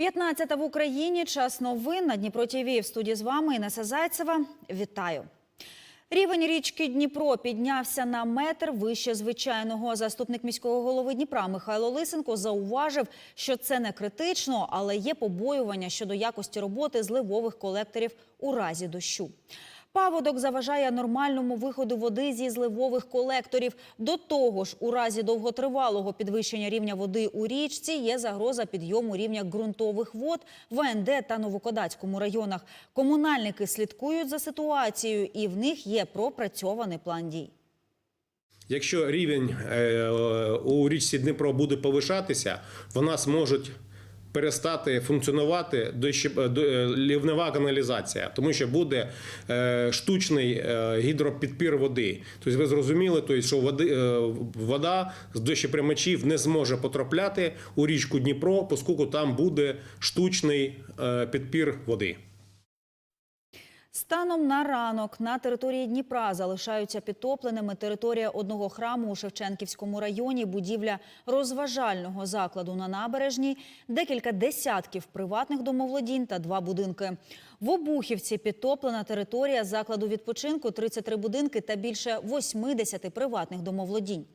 15 в Україні. Час новин на Дніпро ТВ. В студії з вами Інеса Зайцева. Вітаю. Рівень річки Дніпро піднявся на метр вище звичайного. Заступник міського голови Дніпра Михайло Лисенко зауважив, що це не критично, але є побоювання щодо якості роботи зливових колекторів у разі дощу. Паводок заважає нормальному виходу води зі зливових колекторів. До того ж, у разі довготривалого підвищення рівня води у річці є загроза підйому рівня ґрунтових вод в АНД та Новокодацькому районах. Комунальники слідкують за ситуацією, і в них є пропрацьований план дій. Якщо рівень е, у річці Дніпро буде повишатися, в нас можуть перестати функціонувати е, лівнева каналізація, тому що буде е, штучний е, гідропідпір води. Тобто ви зрозуміли, тобто, що вода з дощеприймачів не зможе потрапляти у річку Дніпро, оскільки там буде штучний підпір води. Станом на ранок на території Дніпра залишаються підтопленими територія одного храму у Шевченківському районі, будівля розважального закладу на набережній, декілька десятків приватних домоволодінь та два будинки. В Обухівці підтоплена територія закладу відпочинку, 33 будинки та більше 80 приватних домоволодінь.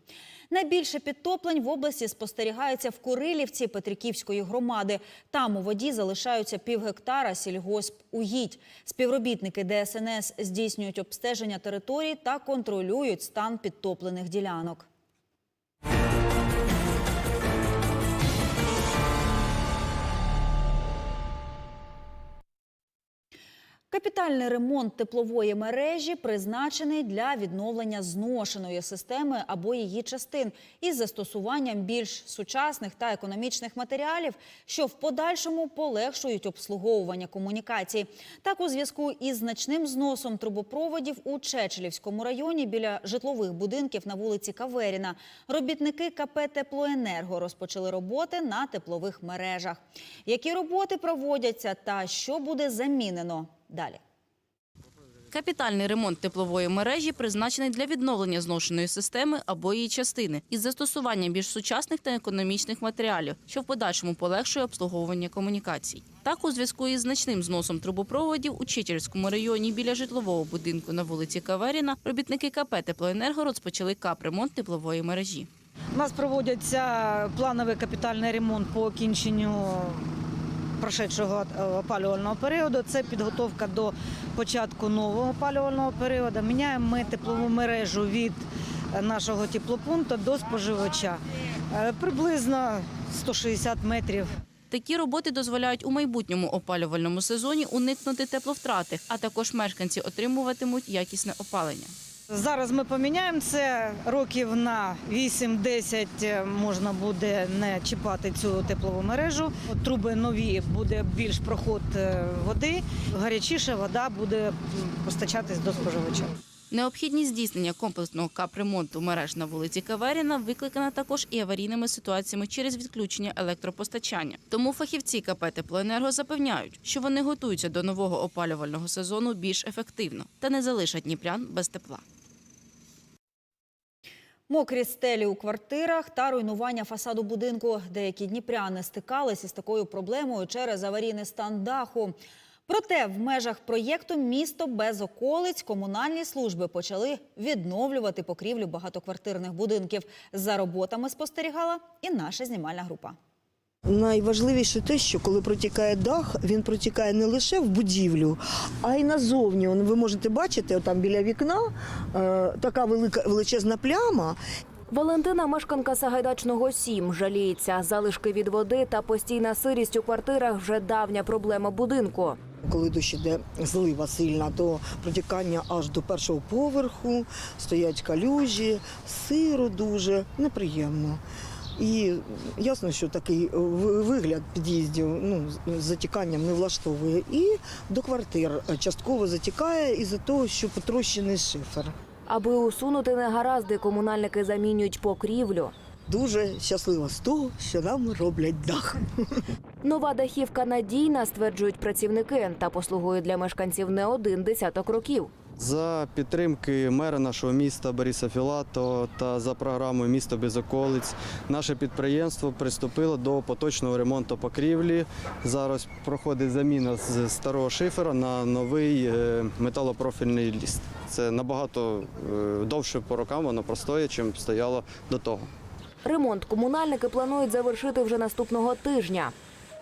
Найбільше підтоплень в області спостерігається в Курилівці Петриківської громади. Там у воді залишаються півгектара сільгосп угідь. Співробітники ДСНС здійснюють обстеження територій та контролюють стан підтоплених ділянок. Капітальний ремонт теплової мережі призначений для відновлення зношеної системи або її частин із застосуванням більш сучасних та економічних матеріалів, що в подальшому полегшують обслуговування комунікацій. Так, у зв'язку із значним зносом трубопроводів у Чечелівському районі біля житлових будинків на вулиці Каверіна робітники КП «Теплоенерго» розпочали роботи на теплових мережах. Які роботи проводяться та що буде замінено? Далі. Капітальний ремонт теплової мережі призначений для відновлення зношеної системи або її частини із застосуванням більш сучасних та економічних матеріалів, що в подальшому полегшує обслуговування комунікацій. Так, у зв'язку із значним зносом трубопроводів у Чечерському районі біля житлового будинку на вулиці Каверіна робітники КП «Теплоенерго» розпочали капремонт теплової мережі. У нас проводяться плановий капітальний ремонт по окінченню прошедшого е, опалювального періоду. Це підготовка до початку нового опалювального періоду. Міняємо ми теплову мережу від е, нашого теплопункту до споживача. Е, Приблизно 160 метрів. Такі роботи дозволяють у майбутньому опалювальному сезоні уникнути тепловтрати, а також мешканці отримуватимуть якісне опалення. Зараз ми поміняємо це років на 8-10 можна буде не чіпати цю теплову мережу. Труби нові, буде більш проход е, води, гарячіша вода буде постачатись до споживача. Необхідність здійснення комплексного капремонту мереж на вулиці Каверіна викликана також і аварійними ситуаціями через відключення електропостачання. Тому фахівці КП «Теплоенерго» запевняють, що вони готуються до нового опалювального сезону більш ефективно та не залишать дніпрян без тепла. Мокрі стелі у квартирах та руйнування фасаду будинку. Деякі дніпряни стикалися з такою проблемою через аварійний стан даху. Проте в межах проєкту Місто без околиць комунальні служби почали відновлювати покрівлю багатоквартирних будинків. За роботами спостерігала і наша знімальна група. Найважливіше те, що коли протікає дах, він протікає не лише в будівлю, а й назовні. Ви можете бачити, там біля вікна е, така велика величезна пляма. Валентина, мешканка Сагайдачного 7, жаліється. Залишки від води та постійна сирість у квартирах вже давня проблема будинку. Коли дощ іде злива сильна, то протікання аж до першого поверху, стоять калюжі, сиро дуже неприємно. І ясно, що такий вигляд під'їздів ну, з затіканням не влаштовує. І до квартир частково затікає із-за того, що потрощений шифер. Аби усунути негаразди, комунальники замінюють покрівлю. Дуже щаслива з того, що нам роблять дах. Нова дахівка надійна, стверджують працівники, та послугує для мешканців не один десяток років. За підтримки мера нашого міста Бориса Філатова та за програмою Місто без околиць наше підприємство приступило до поточного ремонту покрівлі. Зараз проходить заміна з старого шифера на новий е, металопрофільний ліст. Це набагато е, довше по рокам воно простоє, чим стояло до того. Ремонт комунальники планують завершити вже наступного тижня.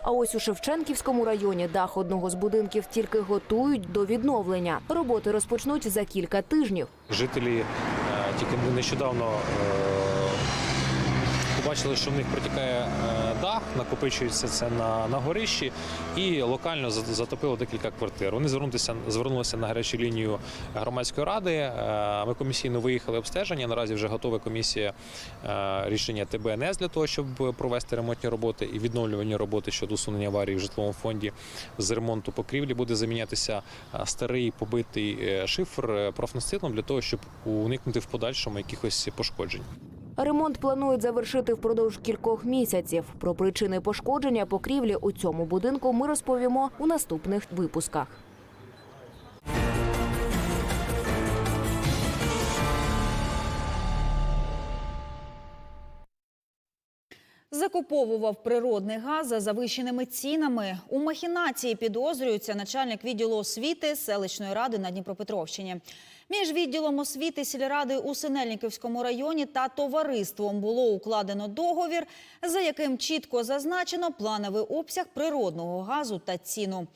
А ось у Шевченківському районі дах одного з будинків тільки готують до відновлення. Роботи розпочнуть за кілька тижнів. Жителі е, тільки нещодавно е, побачили, що в них протікає е, накопичується це на, на горищі, і локально за- затопило декілька квартир. Вони звернулися, звернулися на гарячу лінію громадської ради. Е, Ми комісійно виїхали обстеження. Наразі вже готова комісія е, рішення ТБНС для того, щоб провести ремонтні роботи і відновлювані роботи щодо усунення аварії в житловому фонді. З ремонту покрівлі буде замінятися е, старий побитий шифр профнастилом для того, щоб уникнути в подальшому якихось пошкоджень. Ремонт планують завершити впродовж кількох місяців. Про причини пошкодження покрівлі у цьому будинку ми розповімо у наступних випусках. Закуповував природний газ за завищеними цінами. У махінації підозрюється начальник відділу освіти селищної ради на Дніпропетровщині. Між відділом освіти сільради у Синельниківському районі та товариством було укладено договір, за яким чітко зазначено плановий обсяг природного газу та ціну.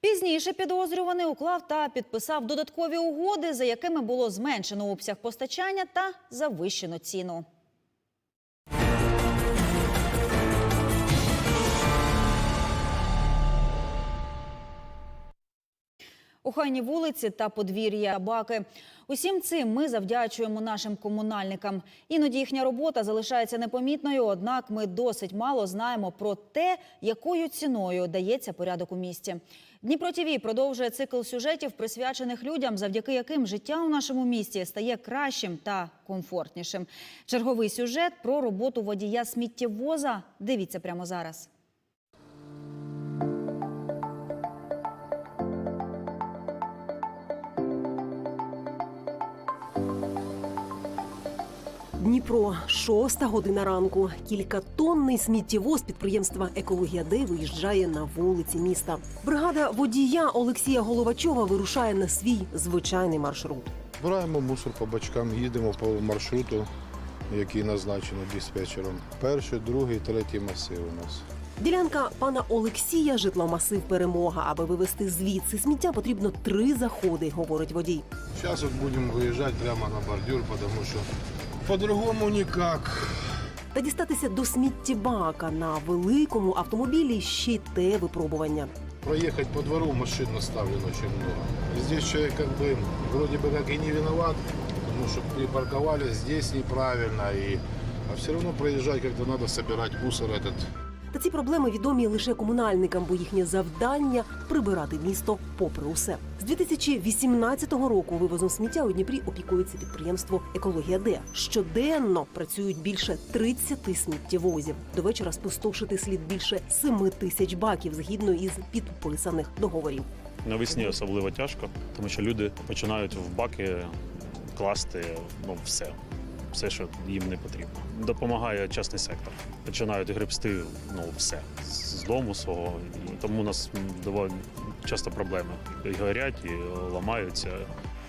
Пізніше підозрюваний уклав та підписав додаткові угоди, за якими було зменшено обсяг постачання та завищено ціну. Охайні вулиці та подвір'я собаки. Усім цим ми завдячуємо нашим комунальникам. Іноді їхня робота залишається непомітною, однак ми досить мало знаємо про те, якою ціною дається порядок у місті. Дніпро ТІВІ продовжує цикл сюжетів, присвячених людям, завдяки яким життя у нашому місті стає кращим та комфортнішим. Черговий сюжет про роботу водія сміттєвоза. Дивіться прямо зараз. Дніпро, шоста година ранку. Кількатонний сміттєвоз підприємства Екологія Д виїжджає на вулиці міста. Бригада водія Олексія Головачова вирушає на свій звичайний маршрут. Збираємо мусор по бачкам, їдемо по маршруту, який назначено диспетчером. Перший, другий, третій масив у нас. Ділянка пана Олексія житломасив перемога. Аби вивезти звідси сміття, потрібно три заходи, говорить водій. Зараз от будемо виїжджати прямо на бордюр, тому що по-другому ніяк. Та дістатися до сміттєбака на великому автомобілі ще й те випробування. Проехать по двору машин наставлено очень много. И здесь человек как бы вроде бы как и не виноват, потому что припарковали здесь неправильно, и, а все равно проезжать как-то надо собирать мусор этот. Та ці проблеми відомі лише комунальникам, бо їхнє завдання прибирати місто попри усе. З 2018 року вивозом сміття у Дніпрі опікується підприємство Екологія Д. Щоденно працюють більше 30 сміттєвозів. До вечора спустошити слід більше 7 тисяч баків згідно із підписаних договорів. Навесні особливо тяжко, тому що люди починають в баки класти ну, все, все, що їм не потрібно. Допомагає частний сектор. Починають гребсти ну, все з дому свого. І тому у нас доволі часто проблеми. І горять, і ламаються.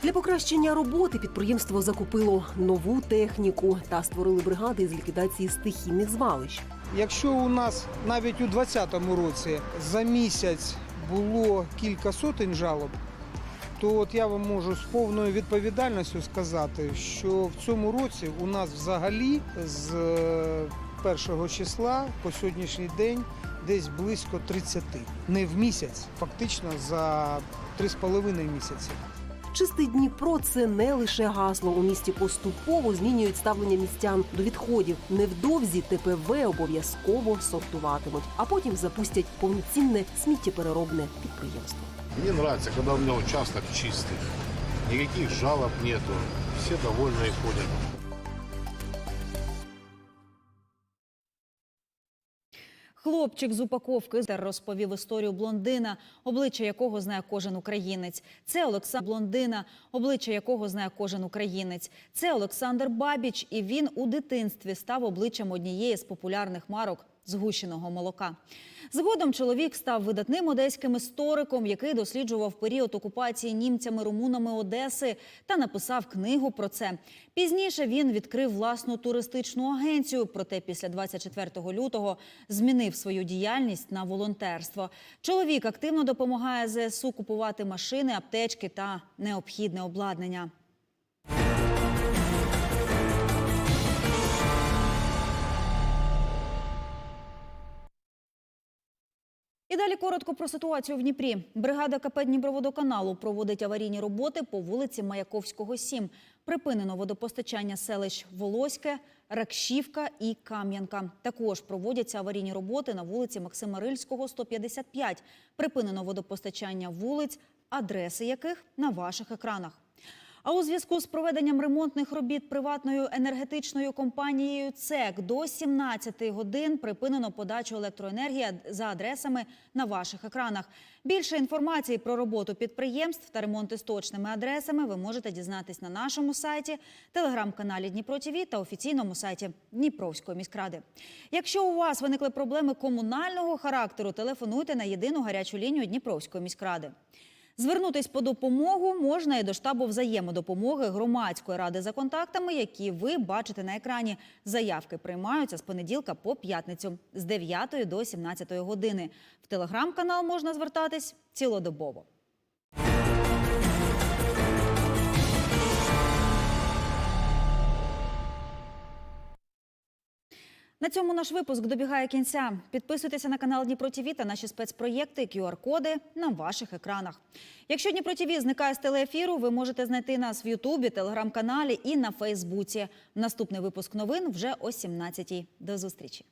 Для покращення роботи підприємство закупило нову техніку та створили бригади з ліквідації стихійних звалищ. Якщо у нас навіть у 2020 році за місяць було кілька сотень жалоб, то от я вам можу з повною відповідальністю сказати, що в цьому році у нас взагалі з е, першого числа по сьогоднішній день десь близько 30. Не в місяць, фактично за 3,5 місяці. Чистий Дніпро це не лише гасло. У місті поступово змінюють ставлення містян до відходів. Невдовзі ТПВ обов'язково сортуватимуть, а потім запустять повноцінне сміттєпереробне підприємство. Мне нравится, когда у меня участок чистый. Никаких жалоб нету. Все довольны и ходят. Хлопчик з упаковки розповів історію блондина, обличчя якого знає кожен українець. Це Олександр Блондина, обличчя якого знає кожен українець. Це Олександр Бабіч, і він у дитинстві став обличчям однієї з популярних марок згущеного молока. Згодом чоловік став видатним одеським істориком, який досліджував період окупації німцями-румунами Одеси та написав книгу про це. Пізніше він відкрив власну туристичну агенцію. Проте після 24 лютого змінив свою діяльність на волонтерство. Чоловік активно допомагає ЗСУ купувати машини, аптечки та необхідне обладнання. Далі коротко про ситуацію в Дніпрі. Бригада КП Дніпроводоканалу проводить аварійні роботи по вулиці Маяковського, 7. Припинено водопостачання селищ Волоське, Ракшівка і Кам'янка. Також проводяться аварійні роботи на вулиці Максима Рильського, 155. Припинено водопостачання вулиць, адреси яких на ваших екранах. А у зв'язку з проведенням ремонтних робіт приватною енергетичною компанією ЦЕК до 17 годин припинено подачу електроенергії за адресами на ваших екранах. Більше інформації про роботу підприємств та ремонти з точними адресами ви можете дізнатись на нашому сайті, телеграм-каналі Дніпро ТІВІ та офіційному сайті Дніпровської міськради. Якщо у вас виникли проблеми комунального характеру, телефонуйте на єдину гарячу лінію Дніпровської міськради. Звернутись по допомогу можна і до штабу взаємодопомоги громадської ради за контактами, які ви бачите на екрані. Заявки приймаються з понеділка по п'ятницю з 9 до 17 години. В телеграм-канал можна звертатись цілодобово. На цьому наш випуск добігає кінця. Підписуйтеся на канал Дніпро та наші спецпроєкти, QR-коди на ваших екранах. Якщо Дніпро зникає з телеефіру, ви можете знайти нас в Ютубі, телеграм-каналі і на Фейсбуці. Наступний випуск новин вже о 17-й. До зустрічі.